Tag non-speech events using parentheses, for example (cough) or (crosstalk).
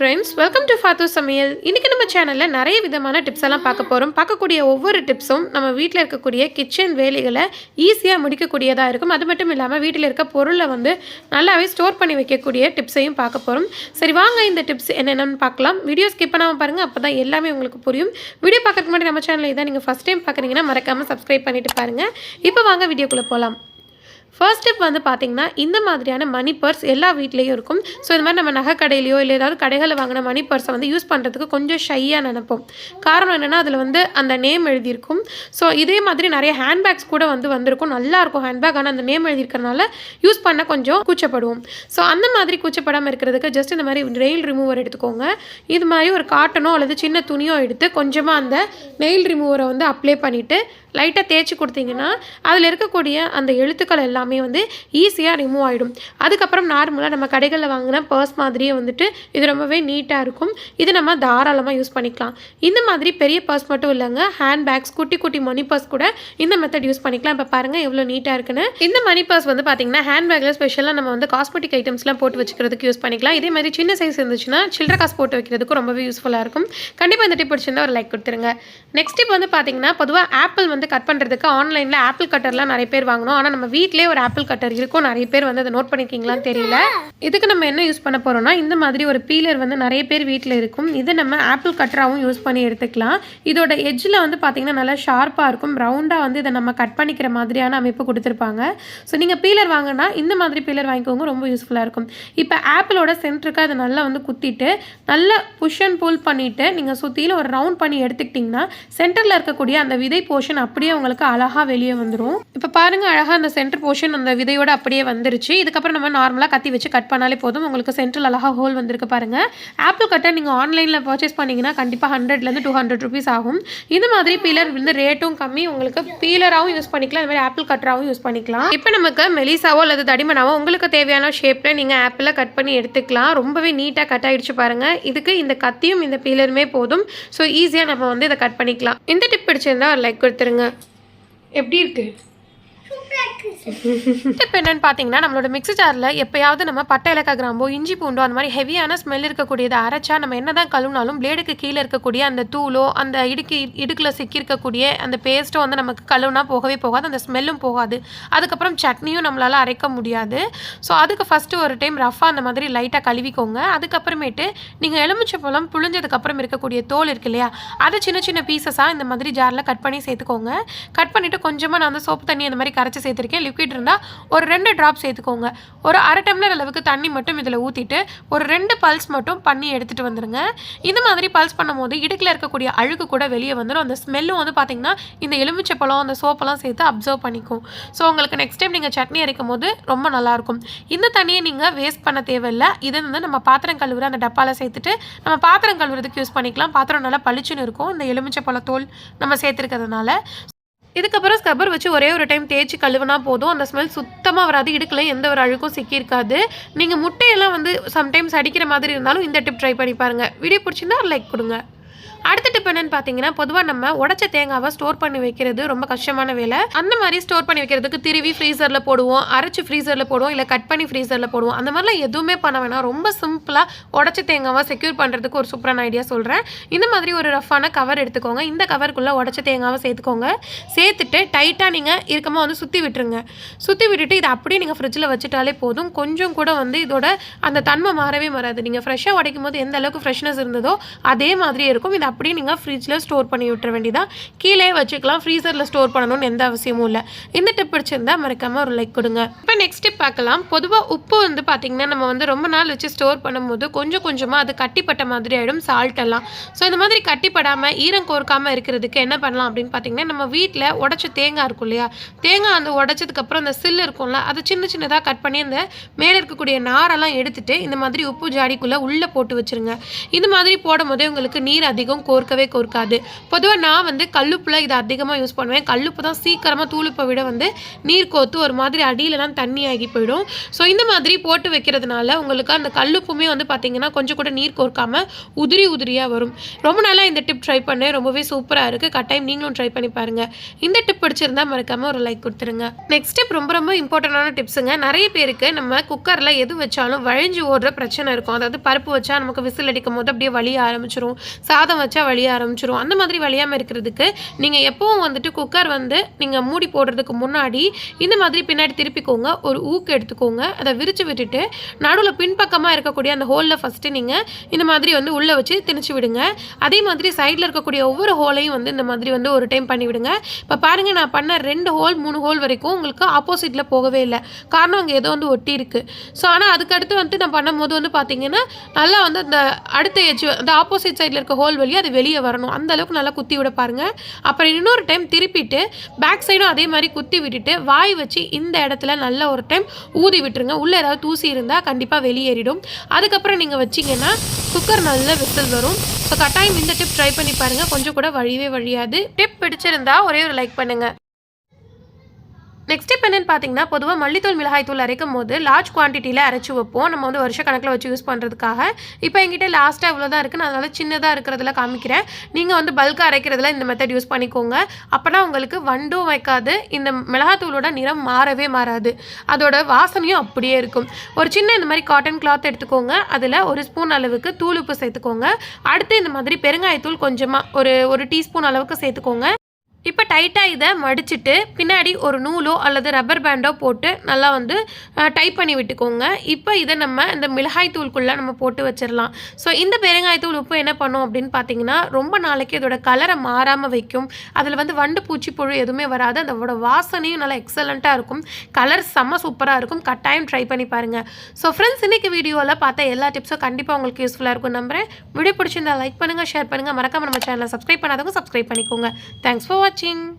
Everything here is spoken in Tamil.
ஃப்ரெண்ட்ஸ் வெல்கம் டு ஃபாத்து சமையல் இன்றைக்கி நம்ம சேனலில் நிறைய விதமான டிப்ஸ் எல்லாம் பார்க்க போகிறோம் பார்க்கக்கூடிய ஒவ்வொரு டிப்ஸும் நம்ம வீட்டில் இருக்கக்கூடிய கிச்சன் வேலைகளை ஈஸியாக முடிக்கக்கூடியதாக இருக்கும். அது மட்டும் இல்லாமல் வீட்டில் இருக்க பொருளை வந்து நல்லாவே ஸ்டோர் பண்ணி வைக்கக்கூடிய டிப்ஸையும் பார்க்க போகிறோம் சரி வாங்க இந்த டிப்ஸ் என்னென்னு பார்க்கலாம். வீடியோ ஸ்கிப் பண்ணாமல் பாருங்கள் அப்போ தான் எல்லாமே உங்களுக்கு புரியும். வீடியோ பார்க்குறதுக்கு முன்னாடி நம்ம சேனலில் இதான் நீங்கள் ஃபஸ்ட் டைம் பார்க்குறீங்கன்னா மறக்காமல் சப்ஸ்கிரைப் பண்ணிட்டு பாருங்கள் இப்போ வாங்க வீடியோக்குள்ளே போகலாம் ஃபர்ஸ்ட் ஸ்டெப் வந்து பார்த்திங்கன்னா இந்த மாதிரியான மணி பர்ஸ் எல்லா வீட்லேயும் இருக்கும். ஸோ இந்த மாதிரி நம்ம நகை கடையிலையோ இல்லை ஏதாவது கடைகளில் வாங்கின மணி பர்ஸை வந்து யூஸ் பண்ணுறதுக்கு கொஞ்சம் ஷையாக நினைப்போம். காரணம் என்னென்னா அதில் வந்து அந்த நேம் எழுதியிருக்கும். ஸோ இதே மாதிரி நிறைய ஹேண்ட்பேக்ஸ் கூட வந்து வந்திருக்கும். நல்லா இருக்கும் ஹேண்ட்பேக் ஆனால் அந்த நேம் எழுதியிருக்கறனால யூஸ் பண்ண கொஞ்சம் கூச்சப்படுவோம். ஸோ அந்த மாதிரி கூச்சப்படாமல் இருக்கிறதுக்கு ஜஸ்ட் இந்த மாதிரி நெயில் ரிமூவர் எடுத்துக்கோங்க. இது மாதிரி ஒரு காட்டனோ அல்லது சின்ன துணியோ எடுத்து கொஞ்சமாக அந்த நெயில் ரிமூவரை வந்து அப்ளை பண்ணிவிட்டு லைட்டாக தேய்ச்சி கொடுத்தீங்கன்னா அதில் இருக்கக்கூடிய அந்த எழுத்துக்கள் எல்லாம் எல்லாமே வந்து ஈஸியாக ரிமூவ் ஆகிடும் அதுக்கப்புறம் நார்மலாக நம்ம கடைகளில் வாங்கின பர்ஸ் மாதிரியே வந்துட்டு இது ரொம்பவே நீட்டாக இருக்கும். இது நம்ம தாராளமாக யூஸ் பண்ணிக்கலாம். இந்த மாதிரி பெரிய பர்ஸ் மட்டும் இல்லைங்க ஹேண்ட் பேக்ஸ் குட்டி குட்டி மணி பர்ஸ் கூட இந்த மெத்தட் யூஸ் பண்ணிக்கலாம். இப்போ பாருங்கள் எவ்வளோ நீட்டாக இருக்குன்னு. இந்த மணி பர்ஸ் வந்து பார்த்தீங்கன்னா ஹேண்ட் பேக்கில் ஸ்பெஷலாக நம்ம வந்து காஸ்மெட்டிக் ஐட்டம்ஸ்லாம் போட்டு வச்சுக்கிறதுக்கு யூஸ் பண்ணிக்கலாம். இதே மாதிரி சின்ன சைஸ் இருந்துச்சுன்னா சில்லற காசு போட்டு வைக்கிறதுக்கும் ரொம்பவே யூஸ்ஃபுல்லாக இருக்கும். கண்டிப்பாக இந்த டிப் பிடிச்சிருந்தா ஒரு லைக் கொடுத்துருங்க. நெக்ஸ்ட் டிப் வந்து பார்த்தீங்கன்னா பொதுவாக ஆப்பிள் வந்து கட் பண்ணுறதுக்கு ஆன்லைனில் ஆப்பிள் கட்டர்லாம் நிறைய பேர் வாங்கணும். ஆனால் நம்ம வீட்டிலே ஒரு ஆப்பிள் கட்டர் இருக்கும். நிறைய பேர் வந்து அதை நோட் பண்ணிருக்கீங்களான்னு தெரியல. இதுக்கு நம்ம என்ன யூஸ் பண்ண போகிறோம்னா இந்த மாதிரி ஒரு பீலர் வந்து நிறைய பேர் வீட்டில் இருக்கும். இது நம்ம ஆப்பிள் கட்டராகவும் யூஸ் பண்ணி எடுத்துக்கலாம். இதோட எஜ்ஜில் வந்து பார்த்தீங்கன்னா நல்லா ஷார்ப்பாக இருக்கும். ரவுண்டாக வந்து இதை நம்ம கட் பண்ணிக்கிற மாதிரியான அமைப்பு கொடுத்துருப்பாங்க. ஸோ நீங்கள் பீலர் வாங்கினா இந்த மாதிரி பீலர் வாங்கிக்கோங்க. ரொம்ப யூஸ்ஃபுல்லாக இருக்கும். இப்போ ஆப்பிளோட சென்டருக்கு அதை நல்லா வந்து குத்திட்டு நல்லா புஷ் அண்ட் புல் பண்ணிவிட்டு நீங்கள் சுற்றியில் ஒரு ரவுண்ட் பண்ணி எடுத்துக்கிட்டிங்கன்னா சென்டரில் இருக்கக்கூடிய அந்த விதை போர்ஷன் அப்படியே உங்களுக்கு அழகாக வெளியே வந்துடும் இப்போ பாருங்கள் அழகாக அந்த சென்டர் போர்ஷன் அந்த விதையோட அப்படியே வந்துருச்சு. இதுக்கப்புறம் நம்ம நார்மலாக கத்தி வச்சு கட் பண்ணாலே போதும். உங்களுக்கு சென்ட்ரல் அழகாக ஹோல் வந்திருக்கு பாருங்கள் ஆப்பிள் கட்டை நீங்கள் ஆன்லைனில் பர்ச்சேஸ் பண்ணிங்கன்னா கண்டிப்பாக ஹண்ட்ரட்லேருந்து டூ ஹண்ட்ரட் ருபீஸ் ஆகும். இந்த மாதிரி பீலர் வந்து ரேட்டும் கம்மி. உங்களுக்கு பீலராகவும் யூஸ் பண்ணிக்கலாம். இந்த மாதிரி ஆப்பிள் கட்டராகவும் யூஸ் பண்ணிக்கலாம். இப்போ நமக்கு மெலிசாவோ அல்லது தடிமனாவோ உங்களுக்கு தேவையான ஷேப்பில் நீங்கள் ஆப்பிளை கட் பண்ணி எடுத்துக்கலாம். ரொம்பவே நீட்டாக கட் ஆகிடுச்சு பாருங்கள் இதுக்கு இந்த கத்தியும் இந்த பீலருமே போதும். ஸோ ஈஸியாக நம்ம வந்து இதை கட் பண்ணிக்கலாம். இந்த டிப் பிடிச்சிருந்தா ஒரு லைக் கொடுத்துருங்க. எப்படி இருக்குது (laughs) இப்போ என்னன்னு பார்த்தீங்கன்னா நம்மளோட மிக்ஸி ஜாரில் எப்போயாவது நம்ம பட்டை இலக்கா கிராம்போ இஞ்சி பூண்டோ அந்த மாதிரி ஹெவியான ஸ்மெல் இருக்கக்கூடியதை அரைச்சா நம்ம என்ன தான் கழுவினாலும் பிளேடுக்கு கீழே இருக்கக்கூடிய அந்த தூளோ அந்த இடுக்கு இடுக்கில் சிக்கியிருக்கக்கூடிய அந்த பேஸ்ட்டோ வந்து நமக்கு கழுவுனா போகவே போகாது. அந்த ஸ்மெல்லும் போகாது. அதுக்கப்புறம் சட்னியும் நம்மளால் அரைக்க முடியாது. ஸோ அதுக்கு ஃபஸ்ட்டு ஒரு டைம் ரஃபாக அந்த மாதிரி லைட்டாக கழுவிக்கோங்க. அதுக்கப்புறமேட்டு நீங்கள் எலுமிச்சை பழம் புழிஞ்சதுக்கப்புறம் இருக்கக்கூடிய தோல் இருக்கு இல்லையா அதை சின்ன சின்ன பீசஸாக இந்த மாதிரி ஜாரில் கட் பண்ணி சேர்த்துக்கோங்க. கட் பண்ணிவிட்டு கொஞ்சமாக நான் வந்து சோப்பு தண்ணி அந்த மாதிரி கரைச்சி சேர்த்துருக்கேன். லிக்விட் இருந்தால் ஒரு ரெண்டு ட்ராப் சேர்த்துக்கோங்க. ஒரு அரை டம்ளர் அளவுக்கு தண்ணி மட்டும் இதில் ஊற்றிட்டு ஒரு ரெண்டு பல்ஸ் மட்டும் பண்ணி எடுத்துகிட்டு வந்துடுங்க இந்த மாதிரி பல்ஸ் பண்ணும்போது இடுக்கில் இருக்கக்கூடிய அழுக்கு கூட வெளியே வந்துடும் அந்த ஸ்மெல்லும் வந்து பார்த்திங்கன்னா இந்த எலுமிச்சை பழம் அந்த சோப்பெல்லாம் சேர்த்து அப்சர்வ் பண்ணிக்கும். ஸோ உங்களுக்கு நெக்ஸ்ட் டைம் நீங்கள் சட்னி அரைக்கும் போது ரொம்ப நல்லாயிருக்கும் இந்த தண்ணியை நீங்கள் வேஸ்ட் பண்ண தேவையில்லை. இதை வந்து நம்ம பாத்திரம் கழுவுற அந்த டப்பாவில் சேர்த்துட்டு நம்ம பாத்திரம் கழுவுறதுக்கு யூஸ் பண்ணிக்கலாம். பாத்திரம் நல்லா பளிச்சுன்னு இருக்கும். இந்த எலுமிச்சை பழத்தோல் நம்ம சேர்த்துருக்கிறதுனால. இதுக்கப்புறம் ஸ்கப்பர் வச்சு ஒரே ஒரு டைம் தேய்ச்சி கழுவுனா போதும். அந்த ஸ்மெல் சுத்தமாக வராது. இடுக்கல எந்த ஒரு அழுக்கும் சிக்கியிருக்காது. நீங்கள் முட்டையெல்லாம் வந்து சம்டைம்ஸ் அடிக்கிற மாதிரி இருந்தாலும் இந்த டிப் ட்ரை பண்ணி பாருங்கள் வீடியோ பிடிச்சிருந்தா லைக் கொடுங்க. அடுத்த டிப் என்னன்னு பார்த்தீங்கன்னா பொதுவாக நம்ம உடச்ச தேங்காவை ஸ்டோர் பண்ணி வைக்கிறது ரொம்ப கஷ்டமான வேலை. அந்த மாதிரி ஸ்டோர் பண்ணி வைக்கிறதுக்கு திருவி ஃப்ரீசரில் போடுவோம் அரைச்சி ஃப்ரீசரில் போடுவோம் இல்லை கட் பண்ணி ஃப்ரீசரில் போடுவோம். அந்த மாதிரிலாம் எதுவுமே பண்ண வேணாம். ரொம்ப சிம்பிளாக உடச்ச தேங்காவை செக்யூர் பண்ணுறதுக்கு ஒரு சூப்பரான ஐடியா சொல்கிறேன் இந்த மாதிரி ஒரு ரஃப்பான கவர் எடுத்துக்கோங்க. இந்த கவருக்குள்ளே உடச்ச தேங்காவை சேர்த்துக்கோங்க. சேர்த்துட்டு டைட்டாக நீங்கள் இருக்கமாக வந்து சுற்றி விட்டுருங்க. சுற்றி விட்டுட்டு இதை அப்படியே நீங்கள் ஃப்ரிட்ஜில் வச்சுட்டாலே போதும். கொஞ்சம் கூட வந்து இதோட அந்த தன்மை மாறவே மாறாது. நீங்கள் ஃப்ரெஷ்ஷாக உடைக்கும் போது எந்த அளவுக்கு ஃப்ரெஷ்னஸ் இருந்ததோ அதே மாதிரியே இருக்கும். இதை அப்படியே நீங்கள் ஃப்ரிட்ஜில் ஸ்டோர் பண்ணி விட்டுற வேண்டியதான் கீழே வச்சுக்கலாம். ஃப்ரீசரில் ஸ்டோர் பண்ணணும்னு எந்த அவசியமும் இல்லை. இந்த டிப் பிடிச்சிருந்தா மறக்காமல் ஒரு லைக் கொடுங்க. இப்போ நெக்ஸ்ட் டிப் பார்க்கலாம். பொதுவாக உப்பு வந்து பார்த்திங்கன்னா நம்ம வந்து ரொம்ப நாள் வச்சு ஸ்டோர் பண்ணும்போது கொஞ்சம் கொஞ்சமாக அது கட்டிப்பட்ட மாதிரி ஆகிடும் சால்ட் எல்லாம். ஸோ இந்த மாதிரி கட்டிப்படாமல் ஈரம் கோர்க்காமல் இருக்கிறதுக்கு என்ன பண்ணலாம் அப்படின்னு பார்த்தீங்கன்னா நம்ம வீட்டில் உடச்ச தேங்காய் இருக்கும் இல்லையா? தேங்காய் அந்த உடச்சதுக்கப்புறம் அந்த சில்லு இருக்கும்ல அதை சின்ன சின்னதாக கட் பண்ணி அந்த மேலே இருக்கக்கூடிய நாரெல்லாம் எடுத்துகிட்டு இந்த மாதிரி உப்பு ஜாடிக்குள்ளே உள்ளே போட்டு வச்சுருங்க. இந்த மாதிரி போடும் போதே உங்களுக்கு நீர் அதிகம் அதிகம் கோர்க்கவே கோர்க்காது. பொதுவாக நான் வந்து கல்லுப்பில் இதை அதிகமாக யூஸ் பண்ணுவேன். கல்லுப்பு தான் சீக்கிரமாக தூளுப்பை விட வந்து நீர் கோத்து ஒரு மாதிரி அடியிலலாம் தண்ணி ஆகி போயிடும். ஸோ இந்த மாதிரி போட்டு வைக்கிறதுனால உங்களுக்கு அந்த கல்லுப்புமே வந்து பார்த்தீங்கன்னா கொஞ்சம் கூட நீர் கோர்க்காமல் உதிரி உதிரியாக வரும். ரொம்ப நாளாக இந்த டிப் ட்ரை பண்ணேன். ரொம்பவே சூப்பராக இருக்குது கட்டாயம் நீங்களும் ட்ரை பண்ணி பாருங்கள் இந்த டிப் பிடிச்சிருந்தா மறக்காமல் ஒரு லைக் கொடுத்துருங்க. நெக்ஸ்ட் டிப் ரொம்ப ரொம்ப இம்பார்ட்டண்டான டிப்ஸுங்க நிறைய பேருக்கு நம்ம குக்கரில் எது வச்சாலும் வழிஞ்சு ஓடுற பிரச்சனை இருக்கும். அதாவது பருப்பு வச்சா நமக்கு விசில் அடிக்கும் போது அப்படியே வலிய ஆரம்பிச்சிரும். சாதம் வச்சா வழிய ஆரம்பிச்சிரும். அந்த மாதிரி வழியாமல் இருக்கிறதுக்கு நீங்கள் எப்பவும் வந்துட்டு குக்கர் வந்து நீங்கள் மூடி போடுறதுக்கு முன்னாடி இந்த மாதிரி பின்னாடி திருப்பிக்கோங்க. ஒரு ஊக்கு எடுத்துக்கோங்க. அதை விரித்து விட்டுட்டு நடுவில் பின்பக்கமாக இருக்கக்கூடிய அந்த ஹோலில் ஃபஸ்ட்டு நீங்கள் இந்த மாதிரி வந்து உள்ளே வச்சு திணிச்சு விடுங்க. அதே மாதிரி சைடில் இருக்கக்கூடிய ஒவ்வொரு ஹோலையும் வந்து இந்த மாதிரி வந்து ஒரு டைம் பண்ணிவிடுங்க இப்போ பாருங்கள் நான் பண்ண ரெண்டு ஹோல் மூணு ஹோல் வரைக்கும் உங்களுக்கு ஆப்போசிட்டில் போகவே இல்லை. காரணம் அங்கே ஏதோ வந்து ஒட்டி இருக்குது ஸோ ஆனால் அதுக்கடுத்து வந்துட்டு நான் பண்ணும்போது வந்து பார்த்தீங்கன்னா நல்லா வந்து அந்த அடுத்த எஜ் அந்த ஆப்போசிட் சைடில் இருக்க ஹோல் வழியாக அது வெளியே வரணும். அந்த அளவுக்கு நல்லா குத்தி விட பாருங்க. அப்புறம் இன்னொரு டைம் திருப்பிட்டு பேக் சைடும் அதே மாதிரி குத்தி விட்டுட்டு வாய் வச்சு இந்த இடத்துல நல்ல ஒரு டைம் ஊதி விட்டுருங்க. உள்ளே ஏதாவது தூசி இருந்தால் கண்டிப்பாக வெளியேறிடும். அதுக்கப்புறம் நீங்கள் வச்சிங்கன்னா குக்கர் நல்ல விசில் வரும். ஸோ கட்டாயம் இந்த டிப் ட்ரை பண்ணி பாருங்கள் கொஞ்சம் கூட வழியவே வழியாது. டிப் பிடிச்சிருந்தா ஒரே ஒரு லைக் பண்ணுங்கள் நெக்ஸ்ட் ஸ்டெப் என்னென்னு பார்த்தீங்கன்னா பொதுவாக மல்லித்தூள் மிளகாய் தூள் அரைக்கும் போது லார்ஜ் குவான்டிட்டியில் அரைச்சி வைப்போம். நம்ம வந்து வருஷ கணக்கில் வச்சு யூஸ் பண்ணுறதுக்காக இப்போ எங்கிட்ட லாஸ்ட்டாக இவ்வளோ தான் இருக்குது நான் அதனால் சின்னதாக இருக்கிறதுல காமிக்கிறேன். நீங்கள் வந்து பல்காக அரைக்கிறதுல இந்த மெத்தட் யூஸ் பண்ணிக்கோங்க. அப்போனா உங்களுக்கு வண்டும் வைக்காது. இந்த மிளகாத்தூளோட நிறம் மாறவே மாறாது. அதோட வாசனையும் அப்படியே இருக்கும். ஒரு சின்ன இந்த மாதிரி காட்டன் கிளாத் எடுத்துக்கோங்க. அதில் ஒரு ஸ்பூன் அளவுக்கு தூள் உப்பு சேர்த்துக்கோங்க. அடுத்து இந்த மாதிரி பெருங்காயத்தூள் கொஞ்சமாக ஒரு ஒரு டீஸ்பூன் அளவுக்கு சேர்த்துக்கோங்க. இப்போ டைட்டாக இதை மடிச்சுட்டு பின்னாடி ஒரு நூலோ அல்லது ரப்பர் பேண்டோ போட்டு நல்லா வந்து டைப் பண்ணி விட்டுக்கோங்க. இப்போ இதை நம்ம இந்த மிளகாய் தூளுக்குள்ளே நம்ம போட்டு வச்சிடலாம் ஸோ இந்த பெருங்காயத்தூள் உப்பு என்ன பண்ணும் அப்படின்னு பார்த்தீங்கன்னா ரொம்ப நாளைக்கு இதோட கலரை மாறாமல் வைக்கும். அதில் வந்து வண்டு பூச்சி புழு எதுவுமே வராது. அதோட வாசனையும் நல்லா எக்ஸலண்ட்டாக இருக்கும். கலர் செம்ம சூப்பராக இருக்கும். கட்டாயம் ட்ரை பண்ணி பாருங்கள் ஸோ ஃப்ரெண்ட்ஸ் இன்னைக்கு வீடியோவில் பார்த்த எல்லா டிப்ஸும் கண்டிப்பாக உங்களுக்கு யூஸ்ஃபுல்லாக இருக்கும் நம்புறேன். வீடியோ பிடிச்சிருந்தா லைக் பண்ணுங்கள் ஷேர் பண்ணுங்கள் மறக்காம நம்ம சேனலை சப்ஸ்கிரைப் பண்ணாதவங்க சப்ஸ்கிரைப் பண்ணிக்கோங்க. Thanks for 亲。